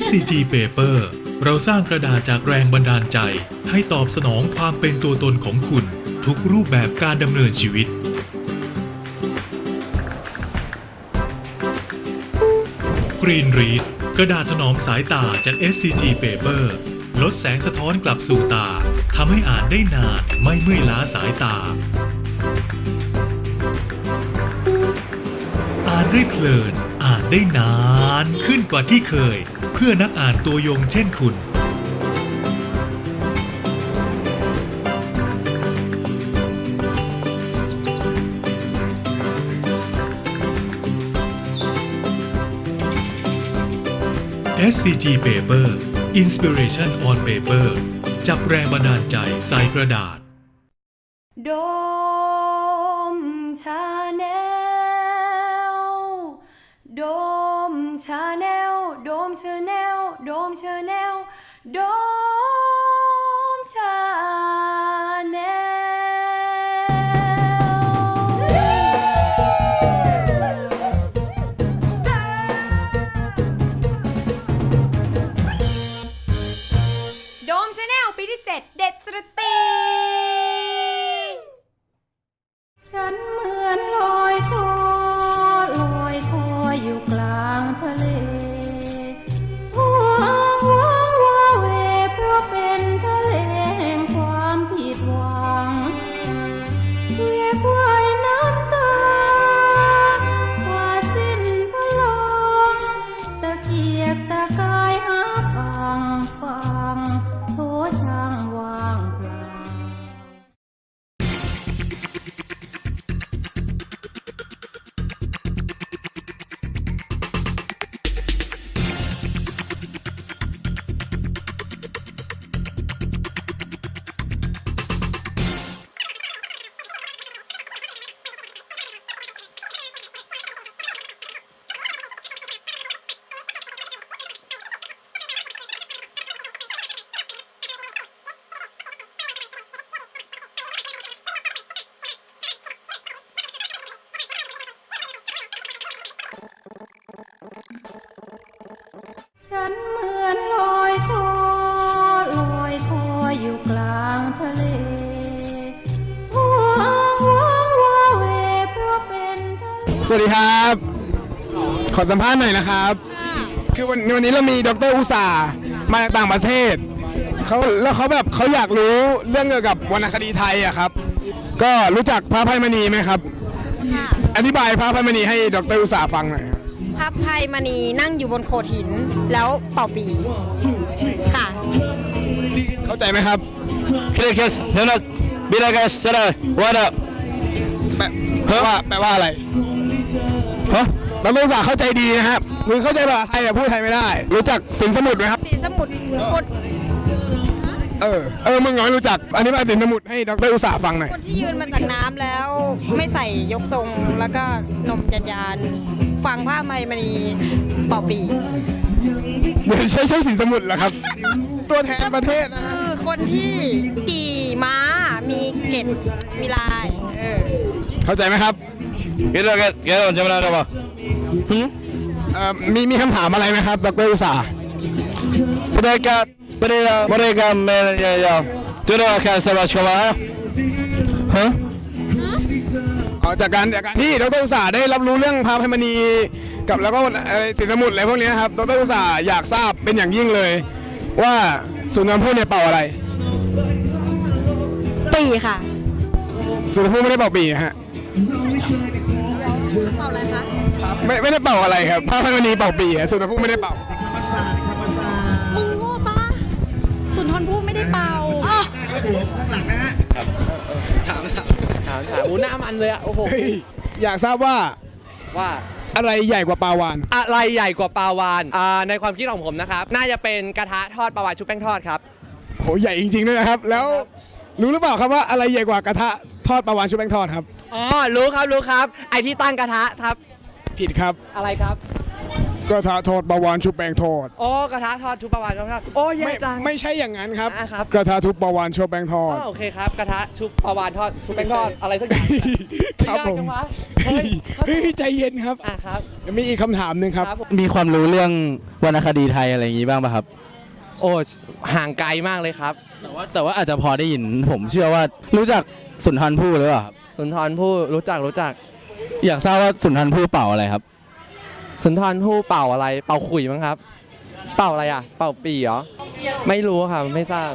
SCG Paper เราสร้างกระดาษจากแรงบันดาลใจ ให้ตอบสนองความเป็นตัวตนของคุณ ทุกรูปแบบการดำเนินชีวิต Green Read กระดาษถนอมสายตาจาก SCG Paper ลดแสงสะท้อนกลับสู่ตาทำให้อ่านได้นานไม่เมื่อยล้าสายตา อ่านได้เพลิน อ่านได้นานขึ้นกว่าที่เคย เพื่อนักอ่านตัวยงเช่นคุณ SCG Paper Inspiration on Paper จับแรงบันดาลใจใส่กระดาษ โดมชาแนลโดม โฉันเหมือนลอยคอลอยคออยู่กลางทะเลว้าวว้าวว้าวเวเพราะเป็นทะเลสวัสดีครับ ขอสัมภาษณ์หน่อยนะครับ คือวันวันนี้เรามีดรอุตสาห์มาจากต่างประเทศเขาแล้วเขาแบบเขาอยากรู้เรื่องเกี่ยวกับวรรณคดีไทยอะครับ ก็รู้จักพระอภัยมณีไหมครับ อธิบายพระอภัยมณีให้ดรอุตสาห์ฟังหน่อยครับ พระภัยมณีนั่งอยู่บนโขดหินแล้วเป่าปีค่ะ เข้าใจไหมครับ Krikes, Nenad, Biragas, Sara, what up? แปลแปลว่าแปลว่าอะไรฮะดรอุตสาห์เข้าใจดีนะครับคือเข้าใจภาษาไทยอะพูดไทยไม่ได้ รู้จักสินสมุดไหมครับสีสมุดคนเออเออมึงยังไม่รู้จัก อันนี้มาสินสมุดให้ดรอุตสาห์ฟังหน่อยคนที่ยืนมาจากน้ำแล้ว ไม่ใส่ยกทรงแล้วก็นมจันยาน ฟังพระภัยมณีเป่าปีไม่ใช่ใช่สินสมุดเหรอครับ ตัวแทนประเทศนะฮะคือคนที่ขี่ม้ามีเกล็ดมีลายเออเข้าใจไหมครับ Biragas, get on, Jamana Rama. เอ่อมีมีคำถามอะไรไหมครับดรอุตสาห์ Sedeka, Bira, Morega, Meraya, Dura, Kasava, Shava. ฮะอ๋อ จากการจากการที่ดรอุตสาห์ได้รับรู้เรื่องพระอภัยมณีกับแล้วก็เอ่อสินสมุดอะไรพวกนี้ครับดรอุตสาห์อยากทราบเป็นอย่างยิ่งเลย ว่าสุนทรภู่เนี่ยเป่าอะไร ปีค่ะสุนทรภู่ไม่ได้เป่าปีฮะเป่าอะไรคะไม่ไม่ได้เป่าอะไรครับพระอภัยมณีเป่าปีอะสุนทรภู่ไม่ได้เป่ามึงโง่ปะสุนทรภู่ไม่ได้เป่าถามถามถาม ถามหูหน้ามันเลยอะโอ้โหอยากทราบว่าว่าอะไรใหญ่กว่าปลาวาน อะไรใหญ่กว่าปลาวานอ่าในความคิดของผมนะครับ น่าจะเป็นกระทะทอดปลาวานชุบแป้งทอดครับโหใหญ่จริงๆด้วยนะครับ แล้วรู้หรือเปล่าครับว่าอะไรใหญ่กว่ากระทะทอดปลาวานชุบแป้งทอดครับอ๋อรู้ครับรู้ครับ ไอที่ตั้งกระทะครับ ผิดครับอะไรครับ กระทะทอดปลาวานชุบแป้งทอด โอ้กระทะทอดชุบปลาวานครับโอ้แย่ไม่จังไม่ใช่อย่างนั้นครับ อะครับกระทะทุบปลาวานชุบแป้งทอดอ๋อโอเคครับกระทะชุบปลาวานทอดชุบแป้งทอดอะไรสักอย่างครับผม ยากจังวะเฮ้ยเฮ้ยเฮ้ยใจเย็นครับอะครับเดี๋ยวมีอีกคำถามหนึ่งครับครับ ผม มีความรู้เรื่องวรรณคดีไทยอะไรอย่างนี้บ้างป่ะครับ โอ้ห่างไกลมากเลยครับ แต่ว่าแต่ว่าอาจจะพอได้ยินผมเชื่อว่ารู้จักสุนทรภู่หรือเปล่าครับสุนทรภู่รู้จักรู้จัก อยากทราบว่าสุนทรภู่เป่าอะไรครับ สุนทรภู่เป่าอะไร เป่าขุยมั้งครับ เป่าอะไรอะ เป่าปีเหรอ ไม่รู้ค่ะไม่ทราบ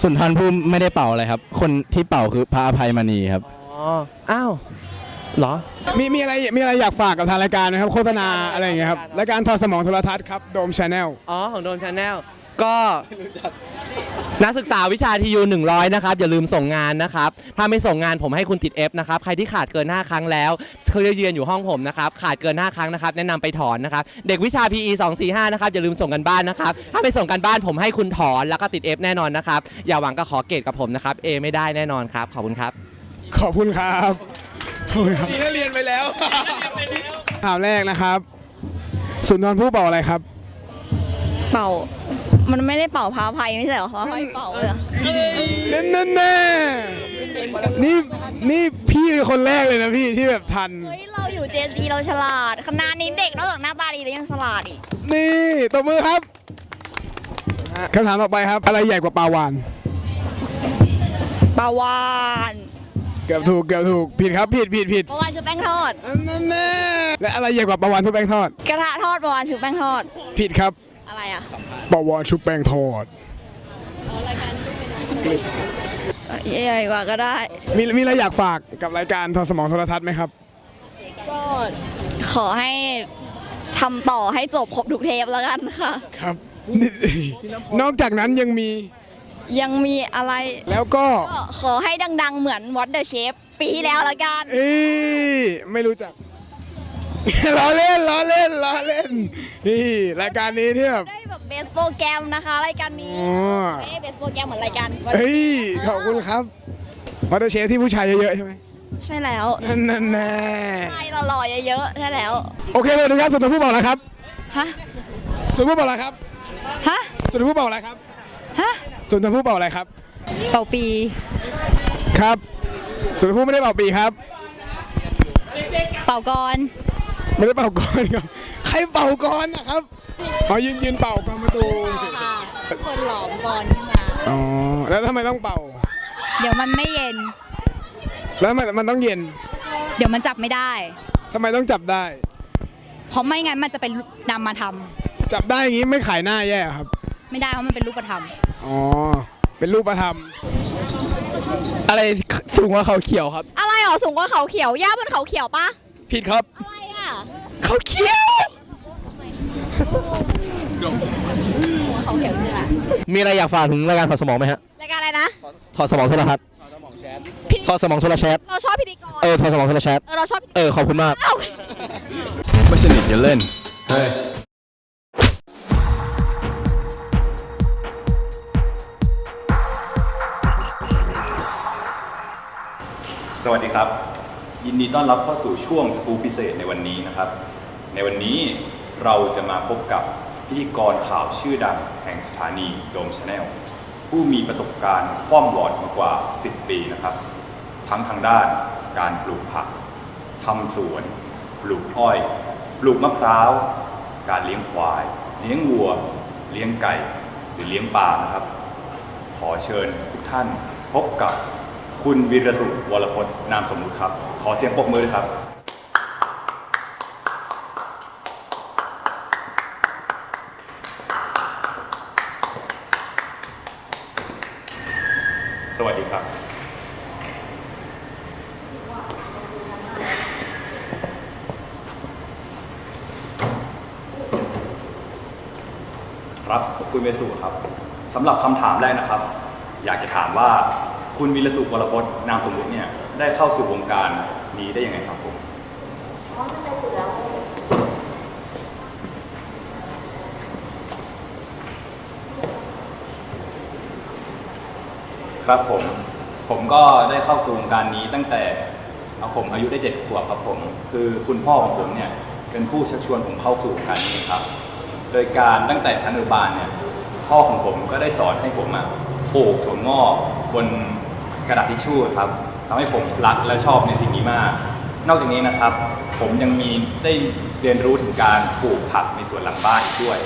สุนทรภู่ไม่ได้เป่าอะไรครับ คนที่เป่าคือพระอภัยมณีครับ อ๋อ อ้าว เหรอ มีมีอะไรมีอะไรอยากฝากกับทางรายการไหมครับ โฆษณาอะไรอย่างเงี้ยครับ รายการทอดสมองโทรทัศน์ครับ โดมชาแนล อ๋อ ของโดมชาแนล ก็ นักศึกษาวิชาทียู100นะครับอย่าลืมส่งงานนะครับ ถ้าไม่ส่งงานผมให้คุณติด F นะครับ ใครที่ขาดเกิน 5 ครั้งแล้วเคยเรียนอยู่ห้องผมนะครับ ขาดเกิน 5 ครั้งนะครับ แนะนำไปถอนนะครับ เด็กวิชา PE 245 นะครับ อย่าลืมส่งกันบ้านนะครับ ถ้าไปส่งกันบ้านผมให้คุณถอนแล้วก็ติด F แน่นอนนะครับ อย่าหวังก็ขอเกรดกับผมนะครับ A ไม่ได้แน่นอนครับ ขอบคุณครับ ขอบคุณครับขอบคุณครับนี่เรียนไปแล้วถามแรกนะครับ สุนทรภู่เป่าอะไรครับ เป่า มันไม่ได้เป่าพาภัยไม่ใช่เหรอพาภัยเป่าเลยเหรอนั่นนั่นแน่นี่นี่พี่เป็นคนแรกเลยนะพี่ที่แบบทัน เฮ้ยเราอยู่เจซีเราฉลาดคณะนี้เด็กนอกจากหน้าตาดีแล้วยังฉลาดอีกนี่ตบมือครับคำถามต่อไปครับ อะไรใหญ่กว่าปลาวานปลาวานเกือบถูกเกือบถูกผิดครับผิดผิดผิดปลาวานชุบแป้งทอดนั่นแน่และอะไรใหญ่กว่าปลาวานชุบแป้งทอด กระทะทอดปลาวานชุบแป้งทอด ผิดครับ อะไรอะปลาวานชุบแป้งทอดใหญ่กว่าก็ได้ มีมีอะไรอยากฝากกับรายการทอสมองโทรทัศน์ไหมครับ ก็ขอให้ทำต่อให้จบครบทุกเทปแล้วกันค่ะ ครับนี่นอกจากนั้นยังมียังมีอะไร แล้วก็ก็ขอให้ดัง ๆ เหมือน What the Chef ปีที่แล้วแล้วกัน เอ้ยไม่รู้จัก ล้อเล่นล้อเล่นล้อเล่นนี่รายการนี้ที่แบบได้แบบเบสโปรแกรมนะคะรายการนี้อ๋อไม่ได้เบสโปรแกรมเหมือนรายการเฮ้ยขอบคุณครับวอเตอร์เชฟที่ผู้ชายเยอะๆใช่ไหมใช่แล้วนั่นนั่นแน่ใช่หล่อๆเยอะๆใช่แล้ว โอเคเลยนะครับสุนทรภู่บอกแล้วครับฮะสุนทรภู่บอกแล้วครับฮะสุนทรภู่บอกอะไรครับฮะสุนทรภู่บอกอะไรครับเป่าปี ครับสุนทรภู่ไม่ได้เป่าปีครับ เป่าก่อน ไม่ได้เป่าก่อนครับใครเป่าก่อนนะครับอ๋อยืนยืนเป่าก่อนประตูค่ะคนหลอมก่อนขึ้นมา อ๋อ แล้วทำไมต้องเป่า เดี๋ยวมันไม่เย็น แล้วมันมันต้องเย็น เดี๋ยวมันจับไม่ได้ทำไมต้องจับได้ เพราะไม่งั้นมันจะเป็นนำมาทำจับได้อย่างนี้ไม่ขายหน้าแย่ครับ ไม่ได้เพราะมันเป็นรูปธรรม อ๋อ เป็นรูปธรรม อะไรสูงกว่าเขาเขียวครับ อะไรหรอสูงกว่าเขาเขียวย่าบนเขาเขียวปะผิดครับ อะไรอะ เขาเขียว เขาเขียวจริงอะมีอะไรอยากฝากถึงรายการถอดสมองไหมฮะ รายการอะไรนะ ถอดสมองโทรทัศน์พิธีถอดสมองโทรแชท เราชอบพิธีกร เออถอดสมองโทรแชทเออเราชอบพิธีกรเออ ขอบคุณมาก เอ้า ไม่สนิทอย่าเล่น สวัสดีครับ ยินดีต้อนรับเข้าสู่ช่วงสกู๊ปพิเศษในวันนี้นะครับ ในวันนี้เราจะมาพบกับพิธีกรข่าวชื่อดังแห่งสถานีโดมชาแนลผู้มีประสบการณ์คว่ำวอดมากว่า 10 ปีนะครับ ทั้งทางด้านการปลูกผักทำสวน ปลูกอ้อย ปลูกมะพร้าว การเลี้ยงควาย เลี้ยงวัว เลี้ยงไก่ หรือเลี้ยงปลานะครับ ขอเชิญทุกท่านพบกับคุณวีรสุวรพจน์นามสมมุติครับ ขอเสียงปรบมือด้วยครับ สวัสดีครับ ครับคุณเวสุครับสำหรับคำถามแรกนะครับ อยากจะถามว่าคุณวีรสุวรพจน์นามสมมุติเนี่ยได้เข้าสู่วงการนี้ได้ยังไงครับผมครับผมผมก็ได้เข้าสู่วงการนี้ตั้งแต่เอาผมอายุได้เจ็ดขวบครับผม คือคุณพ่อของผมเนี่ยเป็นผู้ชักชวนผมเข้าสู่วงการนี้ครับ โดยการตั้งแต่ชั้นอนุบาลเนี่ยพ่อของผมก็ได้สอนให้ผมอะปลูกถั่วงอกบนกระดาษทิชชู่ครับทำให้ผมรักและชอบในสิ่งนี้มาก นอกจากนี้นะครับ ผมยังมีได้เรียนรู้ถึงการปลูกผักในสวนหลังบ้านอีกด้วย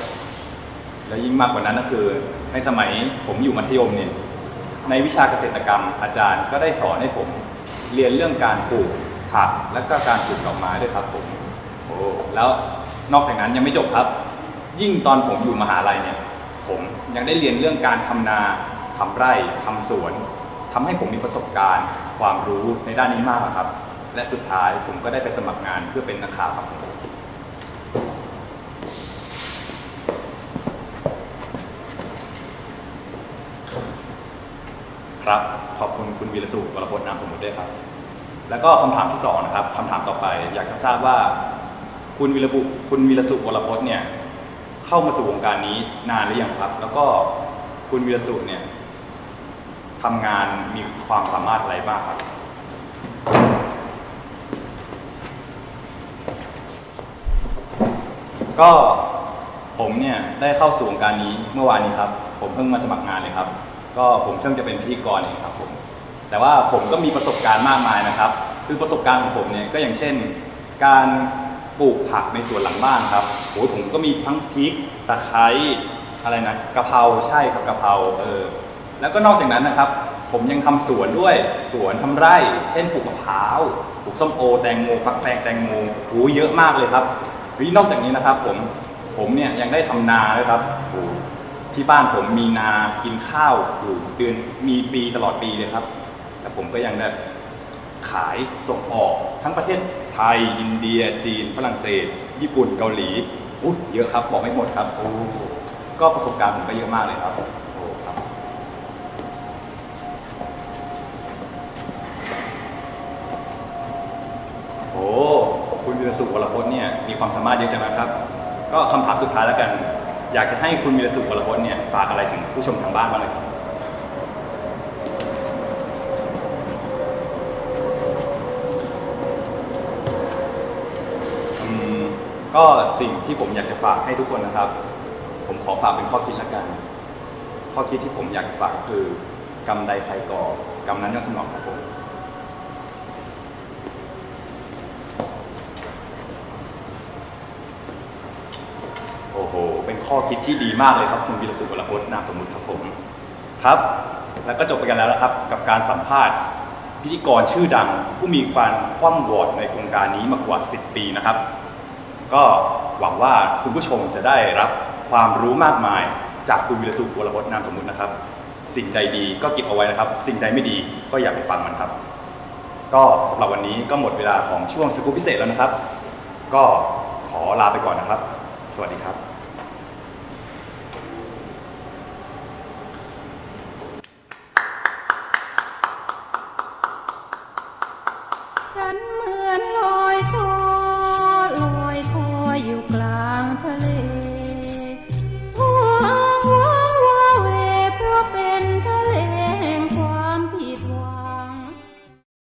และยิ่งมากกว่านั้นก็คือ ในสมัยผมอยู่มัธยมเนี่ยในวิชาเกษตรกรรมอาจารย์ก็ได้สอนให้ผมเรียนเรื่องการปลูกผักและก็การปลูกดอกไม้ด้วยครับผมโอ้แล้วนอกจากนั้นยังไม่จบครับ ยิ่งตอนผมอยู่มหาลัยเนี่ย ผมยังได้เรียนเรื่องการทำนาทำไร่ทำสวนทำให้ผมมีประสบการณ์ ความรู้ในด้านนี้มากครับ และสุดท้ายผมก็ได้ไปสมัครงานเพื่อเป็นนักข่าวครับผมครับขอบคุณคุณวีรสุวรพจน์นามสมมุติด้วยครับ แล้วก็คำถามที่สองนะครับคำถามต่อไปอยากจะทราบว่า คุณวีรบุคุณวีรสุวรพจน์เนี่ย เข้ามาสู่วงการนี้นานหรือยังครับ แล้วก็คุณวีรสุเนี่ยทำงานมีความสามารถอะไรบ้างครับ ก็ผมเนี่ยได้เข้าสู่วงการนี้เมื่อวานนี้ครับ ผมเพิ่งมาสมัครงานเลยครับ ก็ผมเพิ่งจะเป็นพิธีกรเองครับผม แต่ว่าผมก็มีประสบการณ์มากมายนะครับ คือประสบการณ์ของผมเนี่ยก็อย่างเช่น การปลูกผักในสวนหลังบ้านครับ อ้ยผมก็มีทั้งพริกตะไคร้อะไรนะกะเพราใช่ครับกะเพราเออแล้วก็นอกจากนั้นนะครับ ผมยังทำสวนด้วยสวนทำไร่ เช่นปลูกมะพร้าวปลูกส้มโอแตงโมฟักแฟงแตงโมโอ้ยเยอะมากเลยครับหรือนอกจากนี้นะครับ ผมผมเนี่ยยังได้ทำนาด้วยครับโอ้ที่บ้านผมมีนากินข้าวอยู่เดือนมีฟรีตลอดปีเลยครับ แต่ผมก็ยังได้ขายส่งออกทั้งประเทศไทย อินเดีย จีน ฝรั่งเศส ญี่ปุ่นเกาหลี อู้เยอะครับบอกไม่หมดครับโอ้ก็ประสบการณ์ผมก็เยอะมากเลยครับโอ้ครับ โอ้คุณวีรสุวรพจน์เนี่ยมีความสามารถเยอะจังนะครับ ก็คำถามสุดท้ายแล้วกัน อยากจะให้คุณวีรสุวรพจน์เนี่ยฝากอะไรถึงผู้ชมทางบ้านบ้างเลยครับ ก็สิ่งที่ผมอยากจะฝากให้ทุกคนนะครับ ผมขอฝากเป็นข้อคิดล้วกัน ข้อคิดที่ผมอยากจะฝากคือกรรมใดใครก่อกรรมนั้นย่อมสนองครับผมโอ้โห เป็นข้อคิดที่ดีมากเลยครับ คุณวีรสุวรรพจน์นามสมมุติครับผม ครับ แล้วก็จบไปกันแล้วนะครับ กับการสัมภาษณ์ พิธีกรชื่อดัง ผู้มีความคว่ำวอดในโครงการนี้มากว่า 10 ปีนะครับ ก็หวังว่าคุณผู้ชมจะได้รับความรู้มากมายจากคุณวิรสุวรรณพจน์นามสมมุตินะครับ สิ่งใดดีก็เก็บเอาไว้นะครับ สิ่งใดไม่ดีก็อย่าไปฟังมันครับ ก็สำหรับวันนี้ก็หมดเวลาของช่วงสกู๊ปพิเศษแล้วนะครับ ก็ขอลาไปก่อนนะครับ สวัสดีครับ